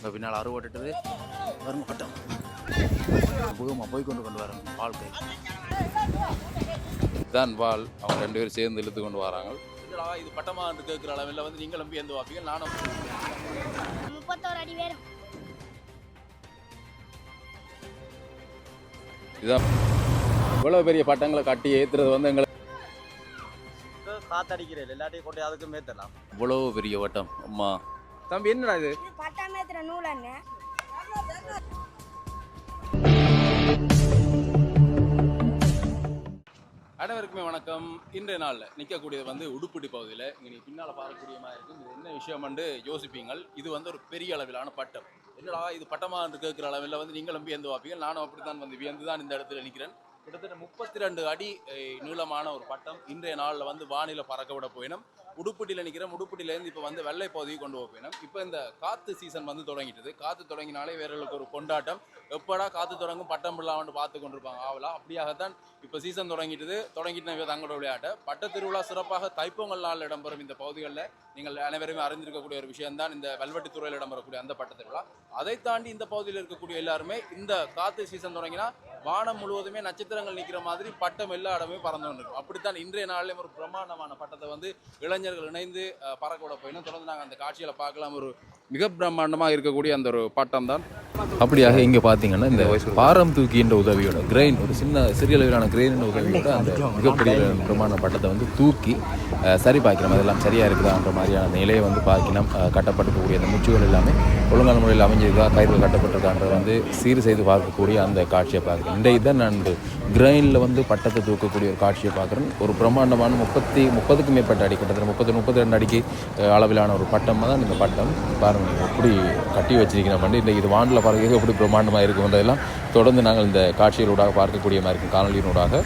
இப்போ பின்னால் அறுவட்டுட்டது வரும் பட்டம் புகமா போய் கொண்டு கொண்டு வரோம் வாழ்க்கை. இதுதான் வால் அவங்க ரெண்டு பேரும் சேர்ந்து இழுத்து கொண்டு வராங்க. இது பட்டமா கேட்குற அளவில் வந்து நீங்கள் நம்பி எந்த வாப்பீங்க? நானும். முப்பத்தோரு அடி வேணும். இதுதான். இவ்வளோ பெரிய பட்டங்களை கட்டி ஏற்றுறது வந்து எங்களுக்கு காத்தடிக்கிறேன். எல்லாத்தையும் கொண்டு அதுக்கு மேத்தலாம். இவ்வளோ பெரிய வட்டம். அம்மா. தம்பி என்னடா இது? பட்டாமேத்திர நூலண்ணே அனைவருக்குமே வணக்கம். இன்றைய நாளில் நிற்கக்கூடியது வந்து உடுப்பிடி பகுதியில். இங்கே நீ பின்னால் பார்க்கக்கூடிய மாதிரி இருக்கும் இது என்ன விஷயம் வந்து யோசிப்பீங்கள். இது வந்து ஒரு பெரிய அளவிலான பட்டம். என்னடா இது பட்டமா என்று கேட்குற அளவில் வந்து நீங்கள் நம்பி எந்த வாப்பீங்க நானும் அப்படித்தான் வந்து வியந்து தான் இந்த இடத்துல நிற்கிறேன். கிட்டத்தட்ட முப்பத்தி ரெண்டு அடி நீளமான ஒரு பட்டம் இன்றைய நாளில் வந்து வானிலை பறக்க விட போயினோம் உடுப்பட்டியில் நிற்கிற உடுப்பட்டியிலேருந்து இப்போ வந்து வெள்ளை பகுதிக்கு கொண்டு போக இப்போ இந்த காற்று சீசன் வந்து தொடங்கிட்டது. காற்று தொடங்கினாலே வேறர்களுக்கு ஒரு கொண்டாட்டம். எப்படா காற்று தொடங்கும்? பட்டம் விழான்னு பார்த்து கொண்டிருப்பாங்க. ஆவலா அப்படியாகத்தான் இப்போ சீசன் தொடங்கிட்டது. தொடங்கிட்டு தங்களோட விளையாட்டை. பட்ட திருவிழா சிறப்பாக தைப்பொங்கல் நாள் இடம்பெறும் இந்த பகுதிகளில் நீங்கள் அனைவருமே அறிந்திருக்கக்கூடிய ஒரு விஷயம்தான். இந்த வெல்வெட்டி துறையில் இடம்பெறக்கூடிய அந்த பட்ட திருவிழா. அதை தாண்டி இந்த பகுதியில் இருக்கக்கூடிய எல்லாருமே இந்த காற்று சீசன் தொடங்கினா வானம் முழுவதுமே நட்சத்திரங்கள் நிற்கிற மாதிரி பட்டம் எல்லா இடமே பறந்து கொண்டிருக்கும் அப்படித்தான் இன்றைய நாளிலும் ஒரு பிரம்மாண்டமான பட்டத்தை வந்து இளைஞர்கள் இணைந்து பறக்கூட பறக்க போயினும். தொடர்ந்து நாங்கள் அந்த காட்சிகளை பார்க்கலாம். ஒரு மிக பிரம்மாண்டமாக இருக்கக்கூடிய அந்த ஒரு பட்டம் தான் அப்படியாக இங்கே பார்த்தீங்கன்னா இந்த பாரம் தூக்கின்ற உதவியோட கிரெயின் ஒரு சின்ன சிறிய அளவிலான கிரெயின் உதவியோட அந்த மிகப்பெரிய பிரமாண பட்டத்தை வந்து தூக்கி சரி பார்க்கிறோம் அதெல்லாம் சரியாக இருக்குதான்ற மாதிரியான நிலையை வந்து பார்க்கணும் கட்டப்பட்டுக்கூடிய அந்த முச்சுகள் எல்லாமே ஒழுங்கான முறையில் அமைஞ்சிருக்கா கயிறு கட்டப்பட்டிருக்கான்றதை வந்து சீர் செய்து பார்க்கக்கூடிய அந்த காட்சியை பார்க்குறேன் இந்த தான் நான் கிரெயினில் வந்து பட்டத்தை தூக்கக்கூடிய ஒரு காட்சியை பார்க்குறேன். ஒரு பிரம்மாண்டமான முப்பத்தி முப்பதுக்கும் மேற்பட்ட அடி கிட்டத்தட்ட முப்பத்தி முப்பத்தி ரெண்டு அடிக்கு அளவிலான ஒரு பட்டம் தான் இந்த பட்டம். பாருங்க. எப்படி கட்டி வச்சிருக்கிற வந்து இன்றைக்கு இது வானில் பார்க்க எப்படி பிரம்மாண்டமாக இருக்குன்றதெல்லாம் தொடர்ந்து நாங்கள் இந்த காட்சிகளூடாக பார்க்கக்கூடிய மாதிரி இருக்கும். காணொலியினூடாக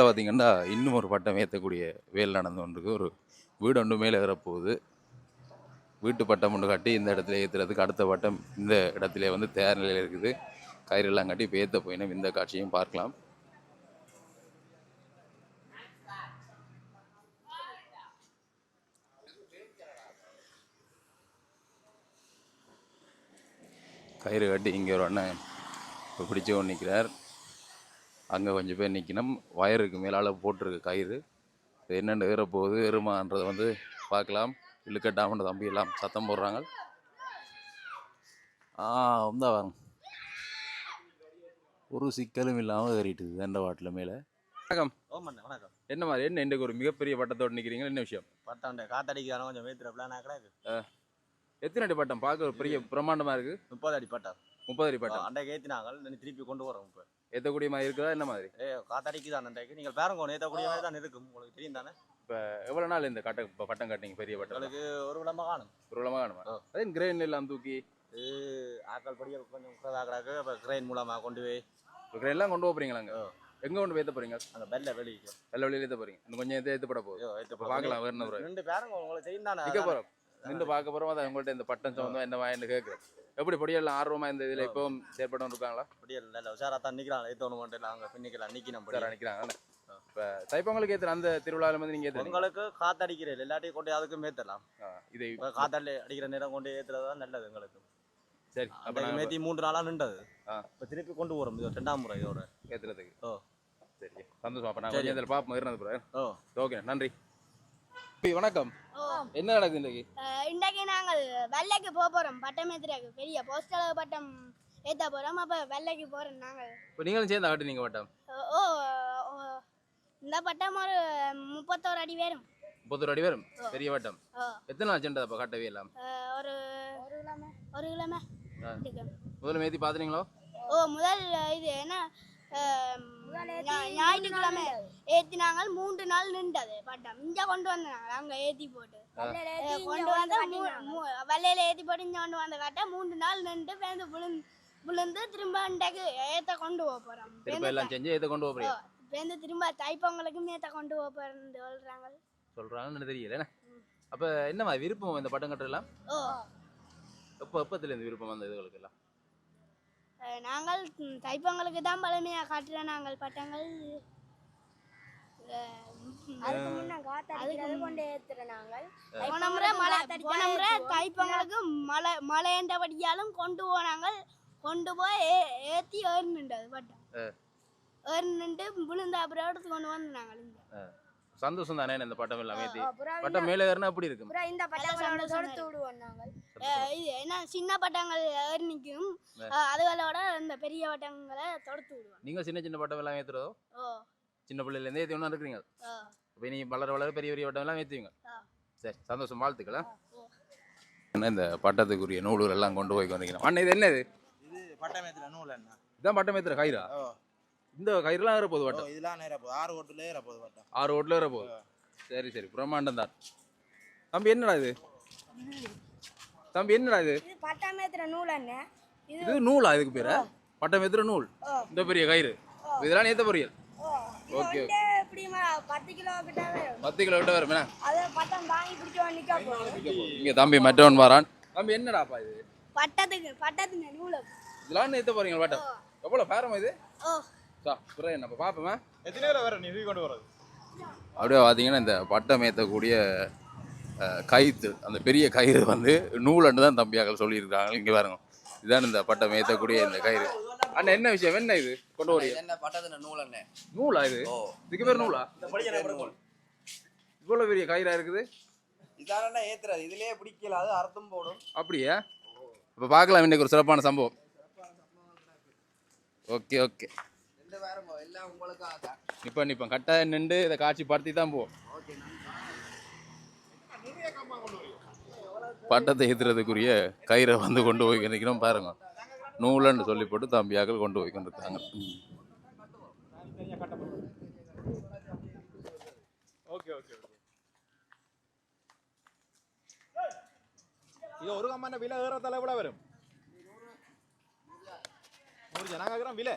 இங்கே பார்த்தீங்கன்னா இன்னும் ஒரு பட்டம் ஏற்றக்கூடிய வேல் நடந்து கொண்டிருக்கு. ஒரு வீடு ஒன்று மேலே ஏறப்போகுது. வீட்டு பட்டம் ஒன்று கட்டி இந்த இடத்துல ஏற்றுறதுக்கு அடுத்த பட்டம் இந்த இடத்துல வந்து தயார் நிலையில் இருக்குது. கயிறெல்லாம் கட்டி இப்போ ஏற்ற போயினும் இந்த காட்சியும் பார்க்கலாம். கயிறு கட்டி இங்கே ஒரு அண்ணன் இப்போ ஒன்று நிற்கிறார் அங்கே கொஞ்சம் பேர் நிற்கணும் வயருக்கு மேலால் போட்டிருக்கு கயிறு. என்னென்ன ஏற போகுது ஏறுமான்றதை வந்து பார்க்கலாம். இழுக்கட்டாமன்ற தம்பி எல்லாம் சத்தம் போடுறாங்க. ஆ வந்தா வாங்க ஒரு சிக்கலும் இல்லாமல் ஏறிட்டுது எந்த வாட்டில் மேலே. வணக்கம். வணக்கம். என்ன மாதிரி என்ன இன்றைக்கு ஒரு மிகப்பெரிய பட்டத்தோடு நிற்கிறீங்க என்ன விஷயம்? பட்டாண்ட காத்தடிக்கிறான கொஞ்சம் மேத்திர பிளான் கிடக்கு எத்தனை அடி பட்டம்? பார்க்க ஒரு பெரிய பிரம்மாண்டமாக இருக்குது முப்பது அடி பட்டம். முப்பது அடி பட்டம். அண்டைக்கு ஏற்றினாங்க திருப்பி கொண்டு வரோம் இப்போ. ஏற்றக்கூடிய மாதிரி இருக்குதா என்ன மாதிரி? ஏ காத்தடிக்குதான் அண்டைக்கு நீங்கள் பேரங்க ஏற்றக்கூடிய மாதிரி தான் இருக்கும். உங்களுக்கு தெரியும் தானே? எவ்வளோ நாள் இந்த கட்ட இப்போ பட்டம் கட்டிங்க பெரிய பட்டம்? உங்களுக்கு ஒரு விளம்ப காணும். பிரபலமாக வேணுமா ஆ. அதே கிரெயின் எல்லாம் தூக்கி? ஆக்கள் படிக்க கொஞ்சம் உட்காதாக்கிறாக்கு இப்போ கிரெயின் மூலமாக கொண்டு போய் கிரெயின் எல்லாம் கொண்டு போறீங்களாங்க ஆ. எங்க கொண்டு போய் ஏற்ற போறீங்க? அந்த பெல்ல வெளியே. வெள்ள வெளியில ஏற்ற போறீங்க. இன்னும் கொஞ்சம் ஏற்ற ஏற்றப்பட போகுது. இப்ப பார்க்கலாம் வேறு ரெண்டு பேரங்க உங்களுக்கு தெரியும் தானே? போகிறோம் நின்று பார்க்க போகிறோம் அதை உங்கள்கிட்ட இந்த பட்டம் சம்மந்தம் என்ன வாயின்னு கேட்குறேன். எப்படி பொடியெல்லாம் ஆர்வமா இந்த இதில் இப்போவும் செயற்பட்டு இருக்காங்களா? அப்படியே நல்ல உஷாரா தான் நிற்கிறாங்க ஏற்றணும் மட்டும் நாங்கள் பின்னிக்கலாம் நிற்கணும் சார் நிற்கிறாங்க இப்போ தைப்பொங்கலுக்கு ஏற்றுற அந்த திருவிழாவில் வந்து நீங்கள் உங்களுக்கு காத்தடிக்கிறேன். எல்லாத்தையும் கொண்டு அதுக்கு மேத்தலாம் இதை காத்தாடி அடிக்கிற நேரம் கொண்டு ஏத்துறது தான் நல்லது எங்களுக்கு. சரி அப்போ மேத்தி மூன்று நாளா நின்றது. இப்போ திருப்பி கொண்டு வரோம் இது ரெண்டாம் முறை இதோட. ஏற்றுறதுக்கு ஓ. சரி சந்தோஷம். அப்போ நான். கொஞ்சம் இதில் பார்ப்போம். இருந்தது ஓ. ஓகே நன்றி. வணக்கம். ஓ என்ன நடக்குது இன்னைக்கு அஹ், இன்றைக்கு நாங்கள் வெள்ளைக்கு போக போகிறோம் பட்டம் ஏத்துறதுக்கு. பெரிய போஸ்டல் பட்டம் ஏற்ற போகிறோம் அப்போ வெள்ளைக்கு போகிறோம் நாங்கள். இப்போ நீங்களும் சேர்ந்து ஆட்டுனீங்க பட்டம்? ஓ ஓ, இந்த பட்டம் ஒரு முப்பத்தோரு அடி வேணும் முப்பத்தொரு அடி வரும் பெரிய வட்டம் ஓ. எத்தனை நாள் சென்றது அப்போ கட்டவே எல்லாம் அஹ், ஒரு ஒரு கிலோமே ஒரு கிலோமே. முதல்ல மேத்தி பார்த்துனீங்களோ ஓ முதல் இது என்ன ஞாயிற்றுக்கிழமை ஏத்தினாங்க மூன்று நாள் நின்றது. பட்டம். இங்க கொண்டு வந்தாங்க அங்க ஏத்தி போட்டு. கொண்டு வந்து வல்லையில ஏத்தி போட்டு இங்க கொண்டு வந்த காட்ட மூன்று நாள் நின்று பேருந்து விழுந்து விழுந்து திரும்ப இன்றைக்கு ஏத்த கொண்டு போக போறோம். எல்லாம் செஞ்சு இதை கொண்டு போகிறீங்க பேருந்து திரும்ப தைப்பொங்கலுக்கு நேற்ற கொண்டு போகிறேன்னு சொல்கிறாங்க சொல்கிறாங்கன்னு தெரியல. என்ன? அப்போ என்னம்மா விருப்பம் இந்த பட்டம் கட்டுறலாம் ஓ. எப்போ எப்பத்துலேருந்து விருப்பம் வந்த இதுகளுக்கு எல்லாம் நாங்கள் தைப்பொங்கலுக்கு தான் பழமையாக காட்டுறோம் நாங்கள் பட்டங்கள். அதுக்கு முன்ன காத்தடிக்கிறது கொண்டு ஏத்துறோம் நாங்கள். போன முறை மழை போன முறை தைப்பொங்கலுக்கு மழை மழைண்டபடியாலும் கொண்டு போனாங்க கொண்டு போய் ஏ- ஏத்தி ஏறினுண்டது பட்டம் ஏறினுண்டு விழுந்த அப்புறம் எடுத்து கொண்டு வந்து நாங்கள் இங்க. சந்தோஷம் தானே இந்த பட்டம் எல்லாம்? பட்டம் மேலே ஏறினா அப்படி இருக்கும்? இந்த பட்டங்களோட விடுவோம் நாங்கள். இது என்ன சின்ன பட்டங்கள் ஏறி நிற்கும். அதுகளோட இந்த பெரிய பட்டங்களை தொடுத்து விடுவாங்க நீங்கள் சின்ன சின்ன பட்டம் எல்லாம் ஏற்றுறதோ சின்ன பிள்ளையிலேருந்தே ஏற்றி ஒன்றா இருக்கிறீங்க இப்போ நீ வளர வளர பெரிய பெரிய பட்டம் எல்லாம் ஏற்றுவீங்க. சரி சந்தோஷம் வாழ்த்துக்களா என்ன இந்த பட்டத்துக்குரிய நூலூர் எல்லாம் கொண்டு போய் கொண்டிருக்கிறோம் அண்ணன் இது என்னது? இது பட்டமேத்துல நூல் என்ன இதான் பட்டம் ஏற்றுற கயிறா? இந்த கயிறுலாம் ஏற போகுது ஓ, பட்டம் இதெல்லாம் நேர போகுது. ஆறு ஓட்டுல ஏற போகுது பட்டம் ஆறு ஓட்டில் ஏற போகுது. சரி சரி. பிரம்மாண்டம் தான். தம்பி என்னடா இது? தம்பி என்னடா இது? இது பட்டாமேத்துற நூல் என்ன? இது இது நூலா? இதுக்கு பேரு? பட்டம் ஏத்துற நூல். இந்த பெரிய கயிறு. இதெல்லாம் ஏத்த பொரியல் ஓகே பத்து கிலோ கிட்ட வரும். பத்து கிலோ கிட்ட வரும் என்ன? அதை பட்டம் தாங்கி பிடிச்சு நிக்க போகுது. இங்க தம்பி மற்றவன் வரான். தம்பி என்னடாப்பா இது? பட்டத்துக்கு பட்டத்துக்கு நூலை. இதெல்லாம் ஏத்த போறீங்க பட்டம் எவ்வளவு பேரம் இது? என்ன பாப்போமா எத்தனை பேர் வர நீ கொண்டு வரது அப்படியே பார்த்தீங்கன்னா இந்த பட்டம் ஏற்றக்கூடிய கயிறு அந்த பெரிய கயிறு வந்து நூலன்னு தான் தம்பியாக்கள் சொல்லியிருக்காங்க இங்கே பாருங்க. இதான் இந்த பட்டம் ஏற்றக்கூடிய இந்த கயிறு. அண்ணா என்ன விஷயம்? என்ன இது? கொண்டு வரீங்க? என்ன பட்டதுன நூல் என்ன நூலா இது? இதுக்கு பேர் நூலா? நூல். இவ்வளோ பெரிய கயிறா இருக்குது? இதான ஏத்துறது இதுலயே பிடிக்கல. அது அர்த்தம் போடும். அப்படியா? இப்போ பார்க்கலாம். இன்னைக்கு ஒரு சிறப்பான சம்பவம். Okay okay. இப்போ இப்போ கட்டாயம் நின்று இதை காட்சி படுத்தி தான் போவோம் பட்டத்தை ஏற்றுறதுக்குரிய கயிறை வந்து கொண்டு போய் நிற்கிறோம் பாருங்க. நூலன்னு சொல்லி போட்டு தம்பியாக்கள் கொண்டு போய் கொண்டிருக்காங்க. ம். Okay okay. இது ஒரு கம்மான விலை ஏறத்தால எவ்வளோ வரும்? நூறு ஜனாங்க விலை.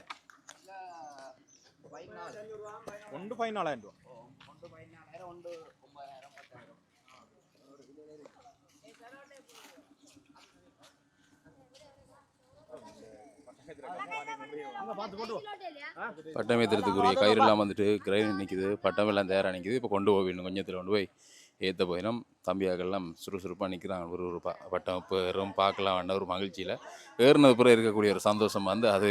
ஒன்று பதினாலாயிரம் ரூபா ஒன்று பதினாலாயிரம் ஒன்று ஒன்பதாயிரம் பத்தாயிரம் பட்டம் ஏற்றுறதுக்குரிய எல்லாம் வந்துட்டு கிரைன் நிற்கிது பட்டம் எல்லாம் தயாராக நிற்கிது இப்போ கொண்டு போய் இன்னும் கொஞ்சத்தில் கொண்டு போய் ஏற்ற போயிடும் தம்பியாக்கள்லாம் சுறுசுறுப்பாக நிற்கிறாங்க ஒரு ஒரு பா பட்டம் பேரும் பார்க்கலாம் வேண்டாம் ஒரு மகிழ்ச்சியில். ஏறினது பிறகு இருக்கக்கூடிய ஒரு சந்தோஷம் வந்து அது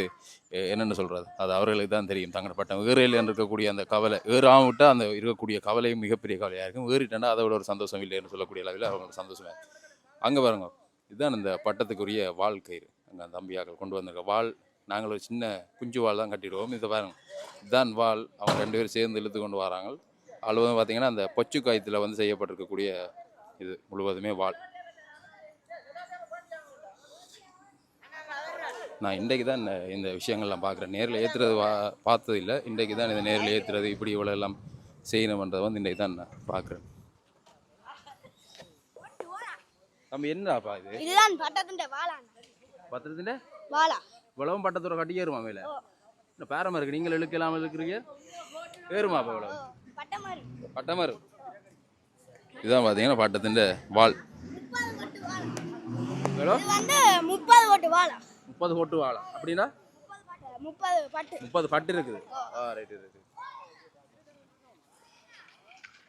என்னென்னு சொல்கிறது அது அவர்களுக்கு தான் தெரியும். தங்களோட பட்டம் ஏறையில் இருக்கக்கூடிய அந்த கவலை ஏறாம விட்டால் அந்த இருக்கக்கூடிய கவலையும் மிகப்பெரிய கவலையாக இருக்கும். ஏறிட்டேன்னா அதை விட ஒரு சந்தோஷம் இல்லைன்னு சொல்லக்கூடிய அளவில் அவங்களுக்கு சந்தோஷமாக அங்கே பாருங்க. இதுதான் இந்த பட்டத்துக்குரிய வால் கயிறு அங்கே தம்பியாக்கள் கொண்டு வந்திருக்க வால் நாங்கள் ஒரு சின்ன குஞ்சு வால் தான் கட்டிடுவோம். இதை பாருங்கள் இதுதான் வால் அவங்க ரெண்டு பேரும் சேர்ந்து இழுத்து கொண்டு வராங்க. அளவு பார்த்தீங்கன்னா அந்த பொச்சு காயத்தில் வந்து செய்யப்பட்டிருக்கக்கூடிய இது முழுவதுமே வால். நான் இன்றைக்கு தான் இந்த- இந்த விஷயங்கள்லாம் பார்க்குறேன். நேரில் ஏற்றுறது வா பார்த்தது இல்லை. இன்றைக்கு தான் இதை நேரில் ஏற்றுறது இப்படி இவ்வளோ எல்லாம் செய்யணுன்றதை வந்து இன்றைக்கு தான் நான் பார்க்குறேன். நம்ம என்னப்பா இது? இதுதான் பட்டத்துண்ட வாழான் பத்திரத்திൻ്റെ வாழா இவ்வளவும் பட்டத்தோட கட்டி ஏறுமா மேலே? இந்த பேரமா இருக்கு? நீங்கள் இழுக்கலாம் இழுக்கிறீங்க? ஏறுமா அப்போ இவ்வளவு பட்டமாரு இதுதான் பார்த்தீங்கன்னா பட்டத்தின் வால். வந்து முப்பது ஓட்டு வாழா முப்பது கொட்டு வாழை அப்படின்னா? முப்பது பட்டு முப்பது பட்டு. இருக்குது. ஆ ரைட்டு ரைட்டு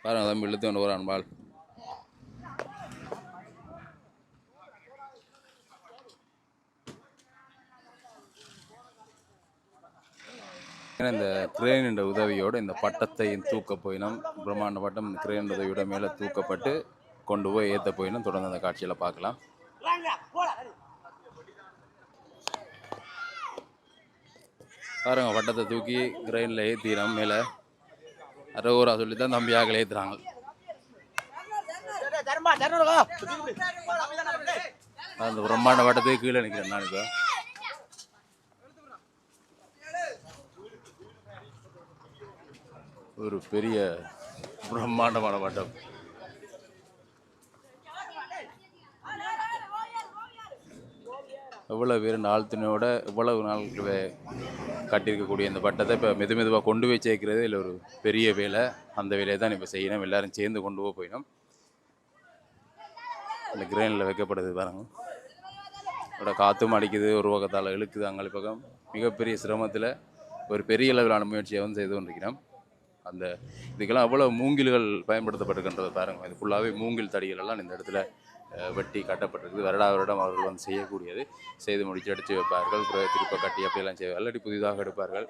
பாருங்க தம்பி இழுத்து கொண்டு வரான் வால் ஏன்னா கிரேன் என்ற உதவியோடு இந்த பட்டத்தையும் தூக்க போயினோம் பிரம்மாண்ட பட்டம் இந்த கிரேன் உதவியோட மேலே தூக்கப்பட்டு கொண்டு போய் ஏற்ற போயினோம். தொடர்ந்து அந்த காட்சியில் பார்க்கலாம். பாருங்க பட்டத்தை தூக்கி கிரெயினில் ஏற்றினோம் மேலே அரோரா சொல்லி தான் தம்பியாக ஏற்றுறாங்க அந்த பிரம்மாண்ட பட்டத்துக்கு கீழே நிற்கிறேன் நான் இப்போ. ஒரு பெரிய பிரம்மாண்டமான பட்டம் எவ்வளோ பேர் நாள் இவ்வளவு நாள் கட்டியிருக்கக்கூடிய இந்த பட்டத்தை இப்போ மெது மெதுவாக கொண்டு போய் சேர்க்கிறது இல்லை ஒரு பெரிய வேலை. அந்த வேலையை தான் இப்போ செய்யணும். எல்லாரும் சேர்ந்து கொண்டு போய் போயிடும். இந்த கிரெயினில் வைக்கப்படுது பாருங்க. இதோட காற்றும் அடிக்குது ஒரு பக்கத்தால் இழுக்குது அங்கே பக்கம். மிகப்பெரிய சிரமத்தில் ஒரு பெரிய அளவிலான முயற்சியை வந்து செய்து கொண்டிருக்கிறோம். அந்த இதுக்கெல்லாம் அவ்வளோ மூங்கில்கள் பயன்படுத்தப்பட்டிருக்கின்றதை பாருங்கள் இது ஃபுல்லாகவே மூங்கில் தடிகள் எல்லாம் இந்த இடத்துல வெட்டி கட்டப்பட்டிருக்குது. வருடா வருடம் அவர்கள் வந்து செய்யக்கூடியது. செய்து முடிச்சு அடித்து வைப்பார்கள். திருப்ப கட்டி அப்படியெல்லாம் செய்வார்கள். இல்லாட்டி புதிதாக எடுப்பார்கள்.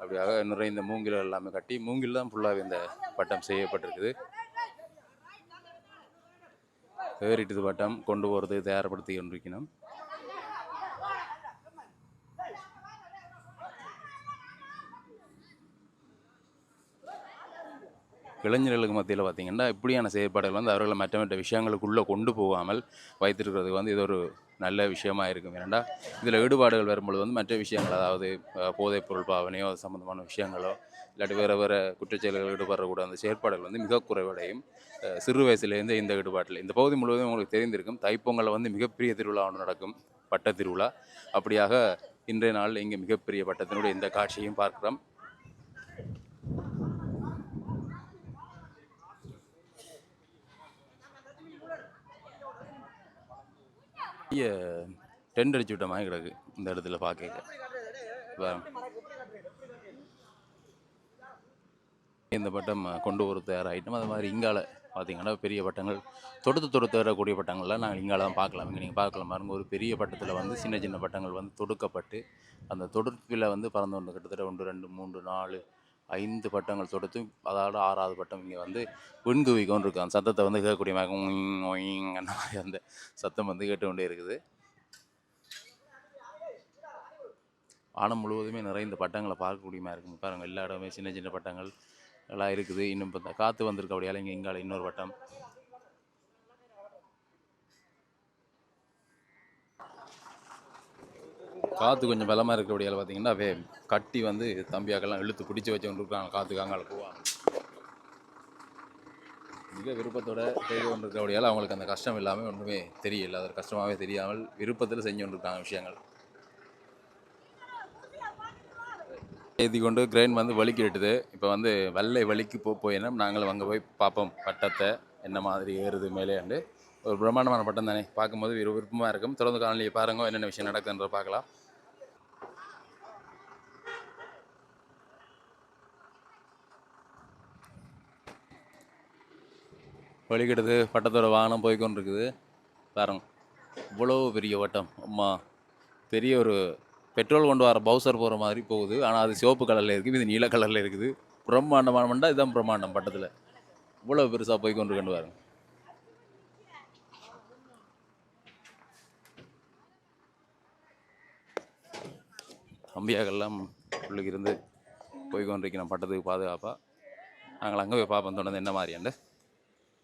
அப்படியாக நிறைந்த மூங்கில்கள் எல்லாமே கட்டி மூங்கில் தான் ஃபுல்லாகவே இந்த பட்டம் செய்யப்பட்டிருக்குது. ஏறிட்டு பட்டம் கொண்டு போகிறது தயார்படுத்தி கொண்டிருக்கணும் இளைஞர்களுக்கு மத்தியில் பார்த்தீங்கன்னா இப்படியான செயற்பாடுகள் வந்து அவர்களை மற்ற மற்ற விஷயங்களுக்குள்ளே கொண்டு போகாமல் வைத்திருக்கிறதுக்கு வந்து இது ஒரு நல்ல விஷயமா இருக்கும். ஏன்னா இதில் ஈடுபாடுகள் வரும்பொழுது வந்து மற்ற விஷயங்கள் அதாவது போதைப் பொருள் பாவனையோ அது சம்மந்தமான விஷயங்களோ இல்லாட்டி வேறு வேறு குற்றச்செயல்கள் ஈடுபடக்கூடிய அந்த செயற்பாடுகள் வந்து மிக குறைவடையும். சிறு வயசுலேருந்து இந்த ஈடுபாட்டில் இந்த பகுதி முழுவதும் உங்களுக்கு தெரிந்திருக்கும் தைப்பொங்கலில் வந்து மிகப்பெரிய திருவிழா ஒன்று நடக்கும் பட்ட திருவிழா. அப்படியாக இன்றைய நாளில் இங்கே மிகப்பெரிய பட்டத்தினுடைய இந்த காட்சியும் பார்க்குறோம். பெரிய டென்ட் அடிச்சு விட்ட மாதிரி கிடக்கு இந்த இடத்துல பார்க்க இந்த பட்டம் கொண்டு வர தயாராகிட்டோம் அது மாதிரி இங்கால பார்த்தீங்கன்னா பெரிய பட்டங்கள் தொடுத்து தொடுத்து வரக்கூடிய பட்டங்கள்லாம் நாங்கள் இங்கால தான் பார்க்கலாம். இங்கே நீங்கள் பார்க்கலாம் பாருங்க ஒரு பெரிய பட்டத்தில் வந்து சின்ன சின்ன பட்டங்கள் வந்து தொடுக்கப்பட்டு அந்த தொடுப்பில் வந்து பறந்து வந்து கிட்டத்தட்ட ஒன்று ரெண்டு மூன்று நாலு ஐந்து பட்டங்கள் தொடுத்து அதோட ஆறாவது பட்டம் இங்கே வந்து விண்குவி இருக்கும் அந்த சத்தத்தை வந்து கேட்கக்கூடிய மாதிரி ஒயிங் அந்த மாதிரி அந்த சத்தம் வந்து கேட்டுக்கொண்டே இருக்குது. வானம் முழுவதுமே நிறைய இந்த பட்டங்களை பார்க்கக்கூடிய மாதிரி இருக்கும். பாருங்கள் எல்லா இடமே சின்ன சின்ன பட்டங்கள் எல்லாம் இருக்குது. இன்னும் இப்போ இந்த காற்று வந்திருக்க அப்படியால இங்கே இங்கால இன்னொரு பட்டம். காற்று கொஞ்சம் பலமாக இருக்கக்கூடியால பார்த்தீங்கன்னா அப்படியே கட்டி வந்து தம்பியாக்கெல்லாம் இழுத்து பிடிச்சி வச்சு கொண்டு இருக்காங்க. காற்றுக்கு அங்கால போவாங்க மிக விருப்பத்தோட செய்து கொண்டிருக்கிறபடியால் அவங்களுக்கு அந்த கஷ்டம் இல்லாமல் ஒன்றுமே தெரியல. அது கஷ்டமாகவே தெரியாமல் விருப்பத்தில் செஞ்சு கொண்டிருக்காங்க விஷயங்கள். ஏற்றி கொண்டு கிரெயின் வந்து வலிக்கு விட்டுது. இப்போ வந்து வெள்ளை வலிக்கு போ போயினா நாங்களும் அங்கே போய் பார்ப்போம். பட்டத்தை என்ன மாதிரி ஏறுது மேலேண்டு. ஒரு பிரம்மாண்டமான பட்டம் தானே. பார்க்கும்போது விரு விருப்பமாக இருக்கும். தொடர்ந்து காலையில் பாருங்க. என்னென்ன விஷயம் நடக்குதுன்ற பார்க்கலாம். வலிக்கிடுது பட்டத்தோட வாகனம் போய் இருக்குது பாருங்க இவ்வளோ பெரிய வட்டம். அம்மா பெரிய ஒரு பெட்ரோல் கொண்டு வர பவுசர் போகிற மாதிரி போகுது. ஆனால் அது சிவப்பு கலரில் இருக்குது இது நீல கலரில் இருக்குது. பிரம்மாண்டமான மண்டா இதுதான் பிரம்மாண்டம் பட்டத்தில். இவ்வளோ பெருசாக போய் கொண்டு கொண்டு பாருங்க. தம்பியாக்கெல்லாம் உள்ளுக்கு இருந்து போய் கொண்டிருக்கிறோம் பட்டத்துக்கு பாதுகாப்பாக நாங்கள் அங்கே போய் பார்ப்போம் தொடர்ந்து என்ன மாதிரியாண்டு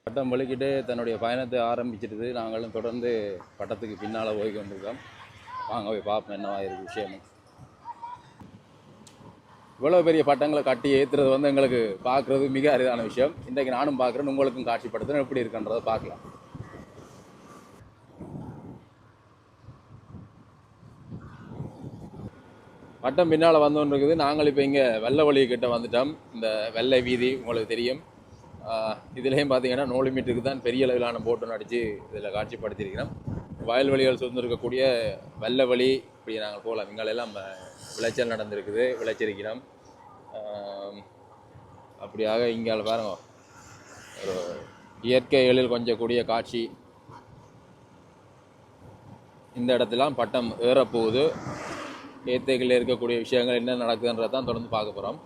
பட்டம் வலிக்கிட்டு தன்னுடைய பயணத்தை ஆரம்பிச்சிடுது நாங்களும் தொடர்ந்து பட்டத்துக்கு பின்னால் போய் கொண்டிருக்கோம் வாங்க போய் பார்ப்போம் என்னவாக இருக்குது விஷயம் இவ்வளோ பெரிய பட்டங்களை கட்டி ஏற்றுறது வந்து எங்களுக்கு பார்க்குறது மிக அரிதான விஷயம். இன்றைக்கு நானும் பார்க்குறேன் உங்களுக்கும் காட்சிப்படுத்துகிறேன் எப்படி இருக்குன்றதை பார்க்கலாம். பட்டம் பின்னால் வந்து இருக்குது நாங்கள் இப்போ இங்கே வெள்ளை வழி கிட்ட வந்துட்டோம். இந்த வெள்ளை வீதி உங்களுக்கு தெரியும். இதுலேயும் பார்த்தீங்கன்னா நோ லிமிட்டுக்கு தான் பெரிய அளவிலான போட்டு அடித்து இதில் காட்சிப்படுத்தியிருக்கிறோம். வயல்வெளிகள் சூழ்ந்திருக்கக்கூடிய வெள்ளை வழி இப்படி நாங்கள் போகலாம். இங்கெல்லாம் விளைச்சல் நடந்திருக்குது விளைச்சிருக்கிறோம். அப்படியாக இங்கே பாருங்க. ஒரு இயற்கை எழில் கொஞ்சம் கூடிய காட்சி. இந்த இடத்துலாம் பட்டம் ஏறப்போகுது. ஏத்தைகளில் இருக்கக்கூடிய விஷயங்கள் என்ன நடக்குதுன்றதான் தொடர்ந்து பார்க்க போகிறோம்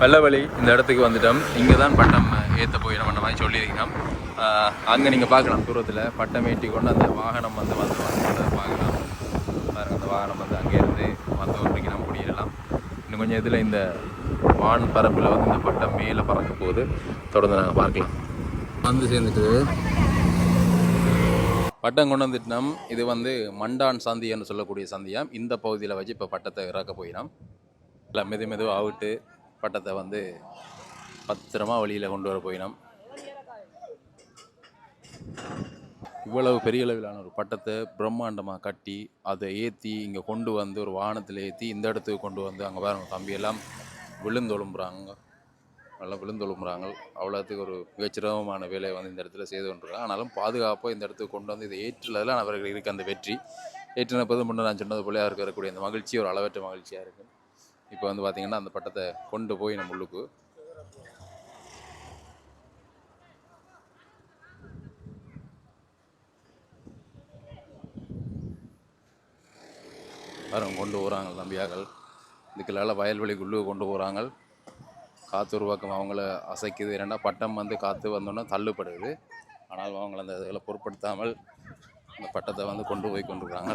பல்லவழி இந்த இடத்துக்கு வந்துட்டோம். இங்கே தான் பட்டம் ஏற்ற போய் நம்ம மாதிரி சொல்லியிருக்கோம் அங்கே நீங்கள் பார்க்கலாம். தூரத்தில் பட்டம் ஏற்றி கொண்டு அந்த வாகனம் வந்து வந்து வந்து பார்க்கலாம். பாருங்க அந்த வாகனம் வந்து அங்கேருந்து வந்து கொண்டிருக்கு நம்ம குடியேறலாம் இன்னும் கொஞ்சம் இதில் இந்த வான் பரப்பில் வந்து இந்த பட்டம் மேலே பறக்க போகுது தொடர்ந்து நாங்கள் பார்க்கலாம். வந்து சேர்ந்துட்டு பட்டம் கொண்டு வந்துட்டோம். இது வந்து மண்டான் சந்தி என்று சொல்லக்கூடிய சந்தியாம். இந்த பகுதியில் வச்சு இப்போ பட்டத்தை இறக்க போயிடும் இல்லை மெது மெதுவாக அவுட்டு பட்டத்தை வந்து பத்திரமா வழியில் கொண்டு வர போயினோம். இவ்வளவு பெரிய அளவிலான ஒரு பட்டத்தை பிரம்மாண்டமாக கட்டி அதை ஏற்றி இங்கே கொண்டு வந்து ஒரு வாகனத்தில் ஏற்றி இந்த இடத்துக்கு கொண்டு வந்து அங்கே பாருங்க தம்பியெல்லாம் விழுந்தொழும்புறாங்க. நல்லா விழுந்தொழும்புறாங்க. அவ்வளோத்துக்கு ஒரு மிகச்சிரமமான வேலையை வந்து இந்த இடத்துல செய்து கொண்டிருக்காங்க. ஆனாலும் பாதுகாப்பாக இந்த இடத்துக்கு கொண்டு வந்து இதை ஏற்றுள்ளதில் அவர்கள் இருக்க அந்த வெற்றி. ஏற்றினப்பது முன்னே நான் சொன்னது போல இருக்கக்கூடிய அந்த மகிழ்ச்சி ஒரு அளவற்ற மகிழ்ச்சியாக இருக்குது இப்போ வந்து பார்த்திங்கன்னா அந்த பட்டத்தை கொண்டு போய் நம்ம உள்ளுக்கு. வரும் கொண்டு போகிறாங்க தம்பியாக்கள் இதுக்குள்ளால வயல்வெளிக்குள்ளே கொண்டு போகிறாங்க காற்று உருவாக்கம் அவங்கள அசைக்குது. ஏன்னா பட்டம் வந்து காற்று வந்தோன்னே தள்ளுப்படுது ஆனால் அவங்கள அந்த இதில் பொருட்படுத்தாமல் அந்த பட்டத்தை வந்து கொண்டு போய் கொண்டிருக்காங்க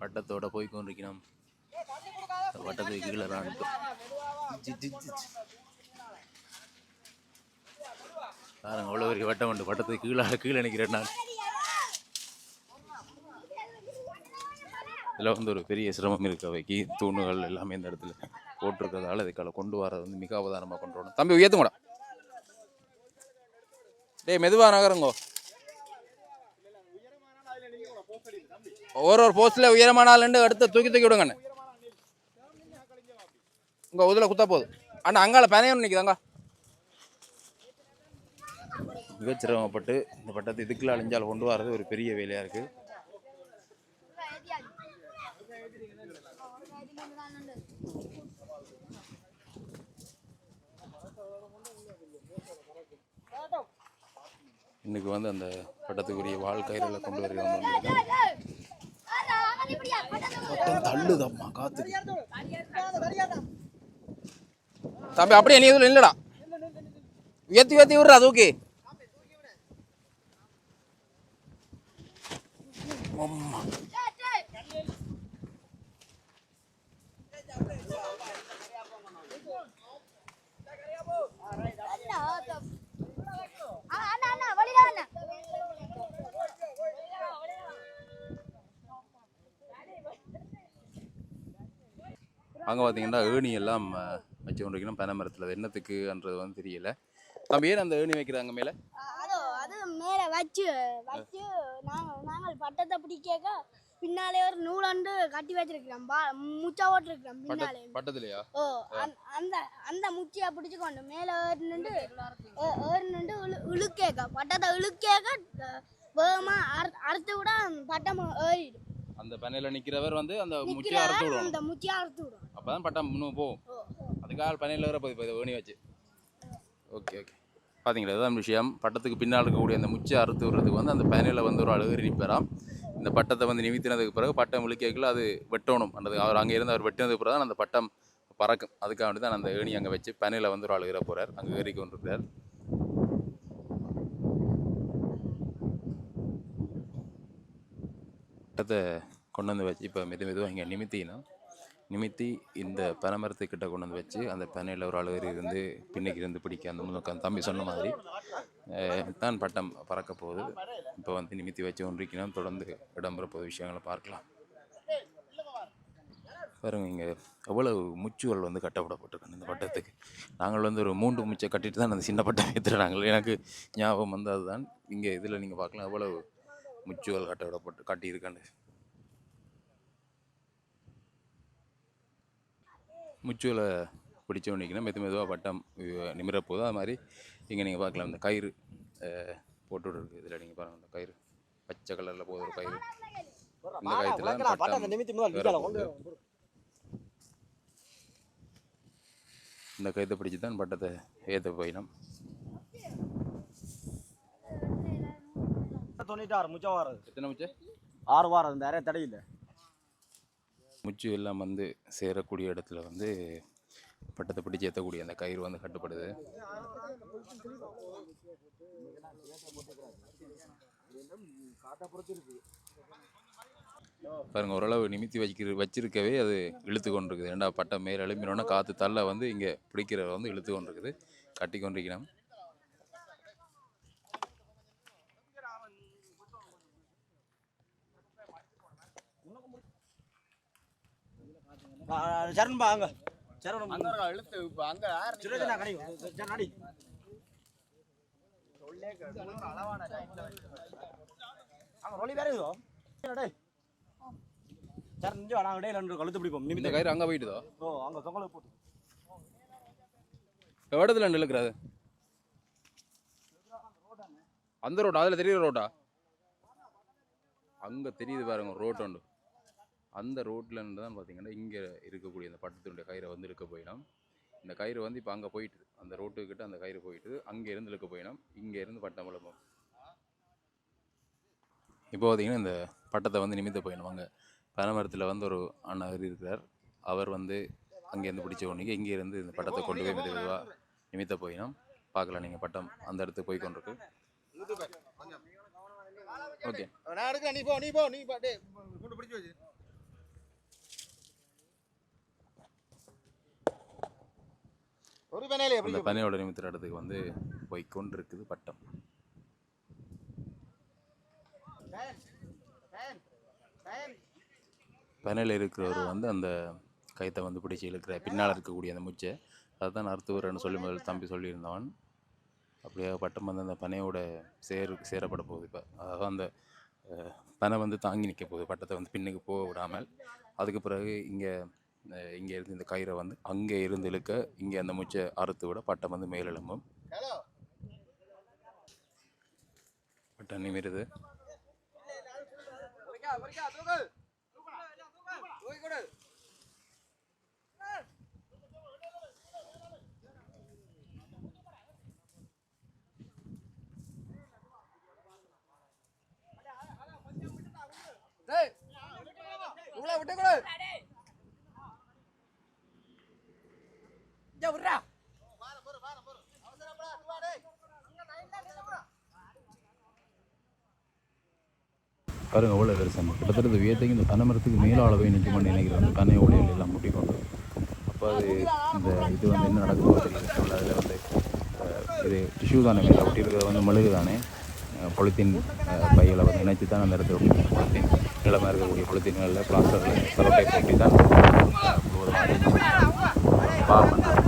பட்டத்தோட போய் கொண்டிருக்கணும் பட்டத்துக்கு கீழே ராண்டு பாருங்க அவ்வளோ பெரிய வட்டம் உண்டு பட்டத்துக்கு கீழே கீழே நினைக்கிறேன் நான். இதில் வந்து ஒரு பெரிய சிரமம் இருக்க வைக்கி தூணுகள் எல்லாமே இந்த இடத்துல போட்டிருக்கிறதால இதுக்கால கொண்டு வரது வந்து மிக அவதானமாக கொண்டு வரணும். தம்பி உயர்த்துங்கடா. டேய் மெதுவா நகருங்கோ. ஒரு ஒரு போஸ்டில் உயரமான ஆளுண்டு அடுத்து தூக்கி தூக்கி விடுங்கண்ணே. உங்கள் உதில் குத்தா போகுது அண்ணா அங்கால பனையம் நிற்குதாங்க மிகச் சிரமப்பட்டு இந்த பட்டத்தை இதுக்குள்ள அழிஞ்சால் கொண்டு வர்றது ஒரு பெரிய வேலையா இருக்கு. இன்னைக்கு வந்து அந்த பட்டத்துக்குரிய வாழ் கயிறுல கொண்டு வருகிறோம் தள்ளுதம்மா காத்து தம்பி அப்படியே நீ இதுல இல்லடா உயர்த்தி உயர்த்தி விடுறா தூக்கி. அம்மா. அங்கே பார்த்தீங்கன்னா ஏணி எல்லாம் வச்சு கொண்டிருக்கணும் பனை மரத்தில் என்னத்துக்குன்றது வந்து தெரியல. தம்பி ஏன் அந்த ஏணி வைக்கிறாங்க மேலே? மேல வச்சு வச்சு நாங்கள் நாங்கள் பட்டத்தை பிடிக்க பின்னாலே ஒரு நூலாண்டு கட்டி வச்சிருக்கிறோம். பா முச்சா ஓட்டிருக்கிறோம் பின்னாலே. பட்டத்துலையா? ஓ அந்த- அந்த முச்சியை பிடிச்சு கொண்டு மேலே ஏறி நின்று ஏறி நின்று இழு இழுக்கேக்க. பட்டத்தை இழுக்கேக்க வேகமா அறு அறுத்து விட பட்டம் ஏறிடும். அந்த பனையில் நிற்கிறவர் வந்து அந்த முச்சியை அறுத்து விடணும் அந்த முச்சியை அறுத்து விடும் அப்போ தான் பட்டம் இன்னும் போகும். அதுக்காக பனையில் வர இதை ஏணி வச்சு. Okay okay. பார்த்தீங்களா இதுதான் விஷயம். பட்டத்துக்கு பின்னால் இருக்கக்கூடிய அந்த முச்சை அறுத்து விடுறதுக்கு வந்து அந்த பயனில் வந்து ஒரு அழகு நிற்பாராம். இந்த பட்டத்தை வந்து நிமித்தினதுக்கு பிறகு பட்டம் விழுக்கேக்கில் அது வெட்டணும். அந்த அவர் அங்கே இருந்து அவர் வெட்டினதுக்கு பிறகு தான் அந்த பட்டம் பறக்கும். அதுக்காக வேண்டி தான் அந்த ஏணி அங்கே வச்சு பயனில் வந்து ஒரு அழுகிற போகிறார் அங்கே ஏறி கொண்டிருக்கிறார். பட்டத்தை கொண்டு வந்து வச்சு இப்போ மெது மெதுவாக இங்கே நிமித்தினா நிமித்தி இந்த பனைமரத்துக்கிட்ட கொண்டு வந்து வச்சு அந்த பனையில் ஒரு அழுகர் இருந்து பின்னுக்கு இருந்து பிடிக்க அந்த முன்னுக்கு தம்பி சொன்ன மாதிரி தான் பட்டம் பறக்க போகுது. இப்போ வந்து நிமித்தி வச்சு ஒன்றிக்கணும். தொடர்ந்து இடம்பெற போது விஷயங்களை பார்க்கலாம். பாருங்க இங்கே எவ்வளவு முச்சுகள் வந்து கட்டப்படப்பட்டிருக்கு இந்த பட்டத்துக்கு. நாங்கள் வந்து ஒரு மூன்று முச்சை கட்டிட்டு தான் அந்த சின்ன பட்டம் ஏற்றுறாங்க எனக்கு ஞாபகம் வந்து அதுதான். இங்கே இதில் நீங்கள் பார்க்கலாம் எவ்வளவு முச்சுகள் கட்டப்படப்பட்டு கட்டியிருக்கான்னு. முச்சுகளை பிடிச்ச உடனே மெது மெதுவாக பட்டம் நிமிர போகுது அது மாதிரி இங்கே நீங்கள் பார்க்கலாம். இந்த கயிறு அஹ், போட்டு இருக்கு. இதில் நீங்கள் பாருங்கள் இந்த கயிறு. பச்சை கலரில் போகுது ஒரு கயிறு. இந்த கயிற்றுல. இந்த கயிற்றை பிடிச்சி தான் பட்டத்தை ஏற்ற போயிடும் தொண்ணூற்றி முச்சம் வாரம் எத்தனை முச்சை? ஆறு வாரம். அரை தடையில்லை முச்சு எல்லாம் வந்து சேரக்கூடிய இடத்துல வந்து பட்டத்தை பிடிச்சி ஏற்றக்கூடிய அந்த கயிறு வந்து கட்டுப்படுது. பாருங்க ஓரளவு நிமித்தி வச்சிக்கிற வச்சிருக்கவே அது இழுத்து கொண்டிருக்குது. ரெண்டா பட்டம் மேலே எழுப்பினோன்னா காற்று தள்ள வந்து இங்கே பிடிக்கிற வந்து இழுத்து கொண்டிருக்குது. கட்டி கொண்டிருக்கணும் சரண் பா அங்க. சரண் அங்க ஒரு இழுத்து இப்ப அங்க யார் சுரேஷ் நான் கடி சரண் அடி. அளவான டைம்ல அங்க ரொலி வேற இதோ டேய். சரண் இங்க நாங்க டேய் ரெண்டு கழுத்து பிடிப்போம். இந்த நிமித்த கயிறு அங்கே போயிட்டுதோ? ஓ அங்க தொங்கல போட்டு. இடத்துல இழுக்கிறாது. அந்த ரோடு அதில் தெரியுற ரோட்டா? அங்கே தெரியுது பாருங்க ரோட் உண்டு அந்த ரோட்ல இருந்து தான் பார்த்தீங்கன்னா இங்கே இருக்கக்கூடிய இந்த பட்டத்தினுடைய கயிறை வந்து இழுக்க போயிடும். இந்த கயிறு வந்து இப்போ அங்கே போயிட்டு அந்த ரோட்டுக்கிட்ட அந்த கயிறு போயிட்டு அங்கே இருந்து இழுக்க போயிடும். இங்கே இருந்து பட்டம் விளம்பம் இப்போ பார்த்தீங்கன்னா இந்த பட்டத்தை வந்து நிமித்த போயிடும் அங்கே பனைமரத்தில் வந்து ஒரு அண்ணாவர் இருக்கிறார். அவர் வந்து அங்கேருந்து பிடிச்ச உடனே இங்கே இருந்து இந்த பட்டத்தை கொண்டு போய் மெதுவாக நிமித்த போயிடும். பார்க்கலாம் நீங்கள் பட்டம் அந்த இடத்துக்கு போய் கொண்டிருக்கு. ஓகே. நான் எடுக்கிறேன். நீ போ நீ போ நீ போ. டேய் கொண்டு பிடிச்சு வச்சு ஒரு பனையிலே அந்த பனையோட நிமித்திர இடத்துக்கு வந்து போய் கொண்டிருக்குது பட்டம். பனையில் இருக்கிறவர் வந்து அந்த கைத்தை வந்து பிடிச்சி இழுக்கிற பின்னால் இருக்கக்கூடிய அந்த முச்சை. அதுதான் அறுத்துவரன்னு சொல்லி முதல்ல தம்பி சொல்லியிருந்தவன். அப்படியே பட்டம் வந்து அந்த பனையோட சேரு சேரப்பட போகுது இப்போ. அதாவது அந்த பனை வந்து தாங்கி நிற்க போகுது. பட்டத்தை வந்து பின்னுக்கு போக விடாமல். அதுக்கு பிறகு இங்கே இங்கே இருந்து இந்த கயிறை வந்து அங்கே இருந்து இழுக்க இங்கே அந்த முச்சை அறுத்து விட பட்டம் வந்து மேலெழும்பும் பட்டம் நிமிருது. உங்களை விட்டு கொடு. ஜா விட்றா பாருங்க எவ்வளோ பெருசாக கிட்டத்தட்ட இந்த வியத்தைக்கு இந்த பனை மரத்துக்கு மேலே அளவை நிற்கும்னு நினைக்கிறேன். அந்த பனை ஒளிகள் எல்லாம் முட்டி கொண்டு அப்போ அது இந்த இது வந்து என்ன நடக்குதோ தெரியல. அதில் வந்து இது டிஷ்யூ தானே மேலே ஒட்டி இருக்கிறது. வந்து மெழுகு தானே. பொலித்தீன் பையில் வந்து இணைச்சி தான் அந்த இடத்துல ஒட்டி பொலித்தீன் நிலமாக இருக்கக்கூடிய பொலித்தீன்களில் பிளாஸ்டரில் சலட்டை போட்டி தான் பாவம்.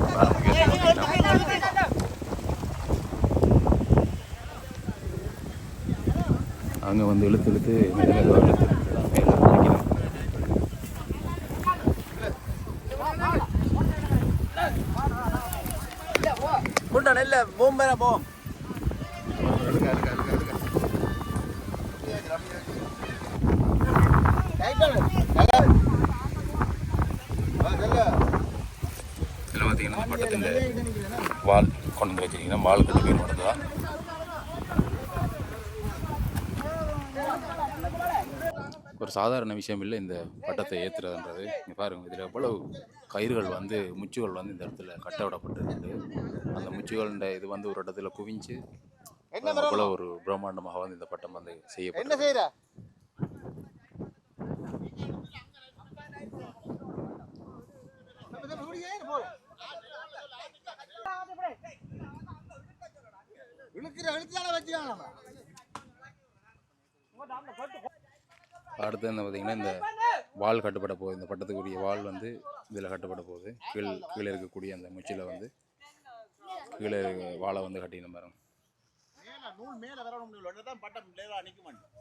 அங்கே வந்து இழுத்து இழுத்து மெதுவாக இழுத்து இழுத்து தான் நெல்ல போம்பேரா வச்சிருக்கீங்கன்னா வால் கட்டி போய் நடந்ததா ஒரு சாதாரண விஷயம் இல்லை இந்த பட்டத்தை ஏற்றுறதுன்றது இங்கே பாருங்க இதில் எவ்வளவு கயிறுகள் வந்து முச்சுகள் வந்து இந்த இடத்துல கட்ட விடப்பட்டிருக்கு அந்த முச்சுகள இது வந்து ஒரு இடத்துல குவிஞ்சு அவ்வளோ ஒரு பிரம்மாண்டமாக வந்து இந்த பட்டம் வந்து என்ன செய்யப்பட்டது வச்சுக்கலாம் அடுத்து என்ன பார்த்தீங்கன்னா இந்த வால் கட்டப்பட போகுது. இந்த பட்டத்துக்குரிய வால் வந்து இதில் கட்டப்பட போகுது. கீழ் கீழே இருக்கக்கூடிய அந்த முச்சில் வந்து கீழே வாழை வந்து கட்டின பாருங்க. நூல் மேல வரணும் முடியல. தான் பட்டம் லேவா நிக்க மாட்டேன்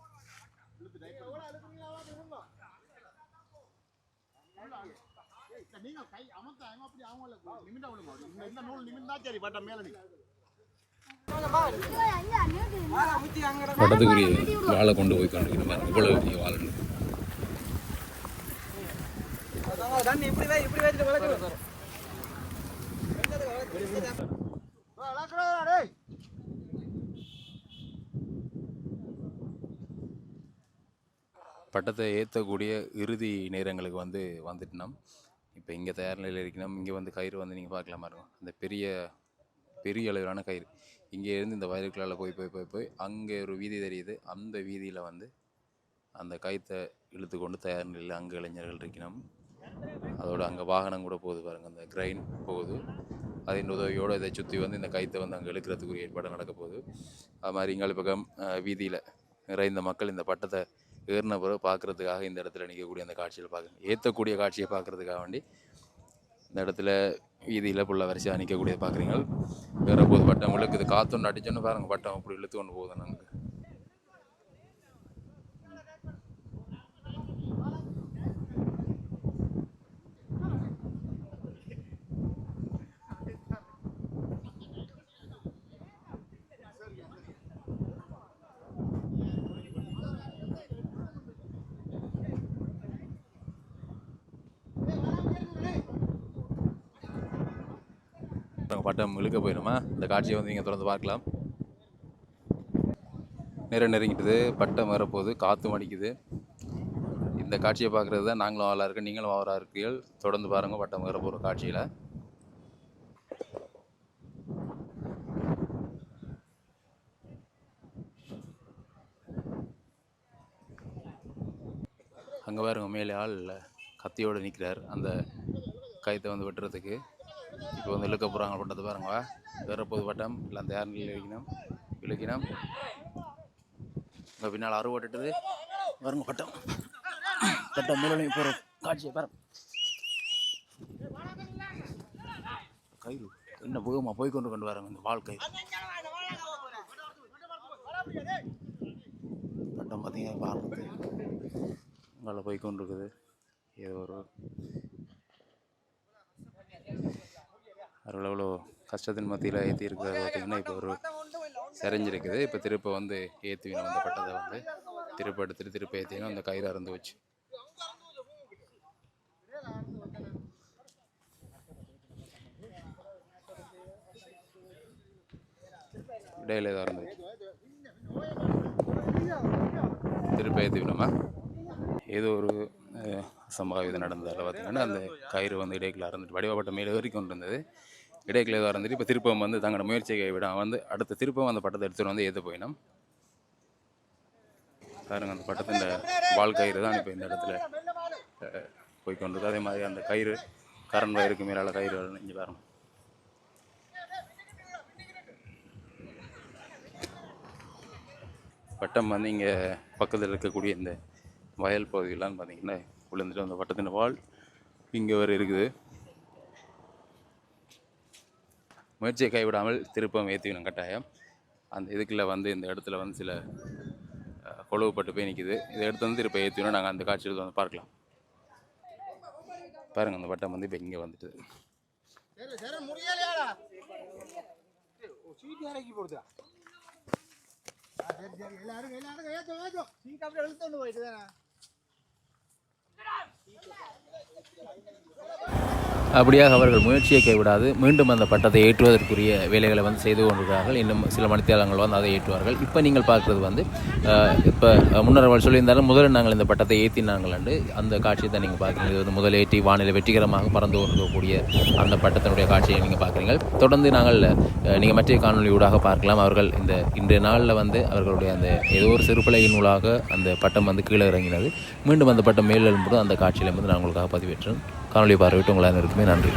நீங்க கை அமர்த்த அப்படி அவங்கள விடுங்க இந்த- இந்த நூல் நிமிந்தா சரி பட்டம் மேல நிக்கும் பட்டத்துக்குரிய வாழை கொண்டு போய் கொண்டிருக்கிற மாதிரி இவ்வளோ பெரிய வாழை பட்டத்தை ஏற்றக்கூடிய இறுதி நேரங்களுக்கு வந்து வந்துட்டோம். இப்போ இங்கே தயார் நிலையில் இருக்கணும். இங்கே வந்து கயிறு வந்து நீங்கள் பார்க்கலாமா இருக்கும் அந்த பெரிய பெரிய அளவிலான கயிறு. இங்கே இருந்து இந்த வயலுக்குள்ளால் போய் போய் போய் போய் அங்கே ஒரு வீதி தெரியுது. அந்த வீதியில் வந்து அந்த கயிற்றை இழுத்து கொண்டு தயார் நிலையில் அங்கே இளைஞர்கள் இருக்கணும் அதோட அங்கே வாகனம் கூட போகுது பாருங்கள் அந்த கிரைன் போகுது. அதன் உதவியோடு இதை சுற்றி வந்து இந்த கயித்தை வந்து அங்கே இழுக்கிறதுக்குரிய ஏற்பாடு நடக்க போகுது. அது மாதிரி இங்கால பக்கம் வீதியில் நிறைந்த மக்கள் இந்த பட்டத்தை ஏறின பிறகு பார்க்குறதுக்காக இந்த இடத்துல நிற்கக்கூடிய அந்த காட்சியில் பார்க்குறேன் ஏற்றக்கூடிய காட்சியை பார்க்குறதுக்காக வேண்டி இந்த இடத்துல வீதியில் புள்ள வரிசையாக நிற்கக்கூடியதை பார்க்குறீங்க வேறு போது பட்டம் இழுக்குது காத்தொன்று அடிச்சோன்னு பாருங்கள் பட்டம் அப்படி இழுத்து கொண்டு போகுது. நாங்கள் பட்டம் இழுக்க போயிடுமா இந்த காட்சியை வந்து நீங்கள் தொடர்ந்து பார்க்கலாம். நேரம் நெருங்கிட்டுது. பட்டம் வரப்போகுது. காற்றும் அடிக்குது. இந்த காட்சியை பார்க்குறது தான் நாங்களும் ஆளாக இருக்கோம் நீங்களும் ஆவலாக இருக்கீர்கள். தொடர்ந்து பாருங்கள் பட்டம் வரப்போகிற காட்சியில். அங்கே பாருங்கள் மேலே ஆள் இல்லை கத்தியோடு நிற்கிறார் அந்த கயத்தை வந்து வெட்டுறதுக்கு. இப்போ வந்து இழுக்க போகிறாங்க பட்டத்தை பாருங்க. வேறப்போது பட்டம் இல்லை அந்த யார் இழுக்கணும்? இழுக்கணும். இங்கே பின்னால் அறுவட்டுது வருங்க வட்டம். பட்டம் பட்டம் மேலே போகிற காட்சியை பாருங்க. கயிறு என்ன போகுமா போய் கொண்டு கொண்டு வராங்க இந்த வாழ்க்கை. பட்டம் பார்த்தீங்கன்னா பாருங்க. உங்களை போய் கொண்டு இருக்குது ஏதோ ஒரு அவ்வளோ கஷ்டத்தின் மத்தியில் ஏற்றி பார்த்திங்கன்னா பார்த்தீங்கன்னா இப்போ ஒரு செறிஞ்சிருக்குது இப்போ திருப்ப வந்து ஏற்றுவினோம் அந்த பட்டத்தை வந்து திருப்ப எடுத்துகிட்டு திருப்ப ஏற்றினா அந்த கயிறு அறந்து வச்சு. இடையில ஏதோ அறந்து வச்சு. திருப்ப ஏற்றுவினோமா ஏதோ ஒரு சம்பவம் இது நடந்ததால் பார்த்தீங்கன்னா அந்த கயிறு வந்து இடைக்குள்ள அறந்துட்டு வடிவப்பட்ட மேலே ஏறி கொண்டு இருந்தது இடைக்குள்ள ஏதோ அறந்துட்டு இப்போ திருப்பம் வந்து தங்களோட முயற்சியை விட வந்து அடுத்த திருப்பம் அந்த பட்டத்தை எடுத்துகிட்டு வந்து ஏற்ற போயினோம். பாருங்க அந்த பட்டத்தின் வாழ்க்கயிறு தான் இப்போ இந்த இடத்துல அஹ், போய் கொண்டிருக்கு. அதே மாதிரி அந்த கயிறு கரண் வயிறுக்கு மேலால கயிறு இங்கே பாருங்க. பட்டம் வந்து இங்கே பக்கத்தில் இருக்கக்கூடிய இந்த வயல் பகுதியெல்லாம் பார்த்தீங்கன்னா விழுந்துட்டு அந்த வட்டத்தின் வால் இங்கே வரை இருக்குது. முயற்சியை கைவிடாமல் திருப்பம் ஏற்றிக்கணும் கட்டாயம். அந்த இதுக்குள்ள வந்து இந்த இடத்துல வந்து சில கொழுவுப்பட்டு போய் நிற்கிது இதை எடுத்து வந்து திருப்ப ஏற்றினோம் நாங்கள் அந்த காட்சியில் வந்து பார்க்கலாம். பாருங்கள் அந்த வட்டம் வந்து இப்போ இங்கே வந்துட்டு. போடுதா சரி சரி எல்லாரும் எல்லாரும் ஏற்றோ ஏற்றோ சீட் எழுத்து இழுத்து போயிட்டு தானே. Get out! அப்படியாக அவர்கள் முயற்சியை கைவிடாது மீண்டும் அந்த பட்டத்தை ஏற்றுவதற்குரிய வேலைகளை வந்து செய்து கொண்டிருக்கிறார்கள். இன்னும் சில மணித்தியாலங்கள் வந்து அதை ஏற்றுவார்கள். இப்போ நீங்கள் பார்க்குறது வந்து இப்போ முன்னர் அவர்கள் சொல்லியிருந்தாலும் முதலில் நாங்கள் இந்த பட்டத்தை ஏற்றினாங்களாண்டு அந்த காட்சியை தான் நீங்கள் பார்க்குறீங்க இது வந்து முதல் ஏற்றி வானிலை வெற்றிகரமாக பறந்து கொண்டிருக்கக்கூடிய அந்த பட்டத்தினுடைய காட்சியை நீங்கள் பார்க்குறீங்க தொடர்ந்து நாங்கள் நீங்கள் மற்ற காணொலி ஊடாக பார்க்கலாம். அவர்கள் இந்த இன்றைய நாளில் வந்து அவர்களுடைய அந்த ஏதோ ஒரு சிறுபிழையின் நூலாக அந்த பட்டம் வந்து கீழே இறங்கினது. மீண்டும் அந்த பட்டம் மேல் எழும்போது அந்த காட்சியில் வந்து நான் உங்களுக்காக பதிவேற்றேன். காணொலி பார்வையிட்டு உங்கள் அனைவருக்குமே நன்றி.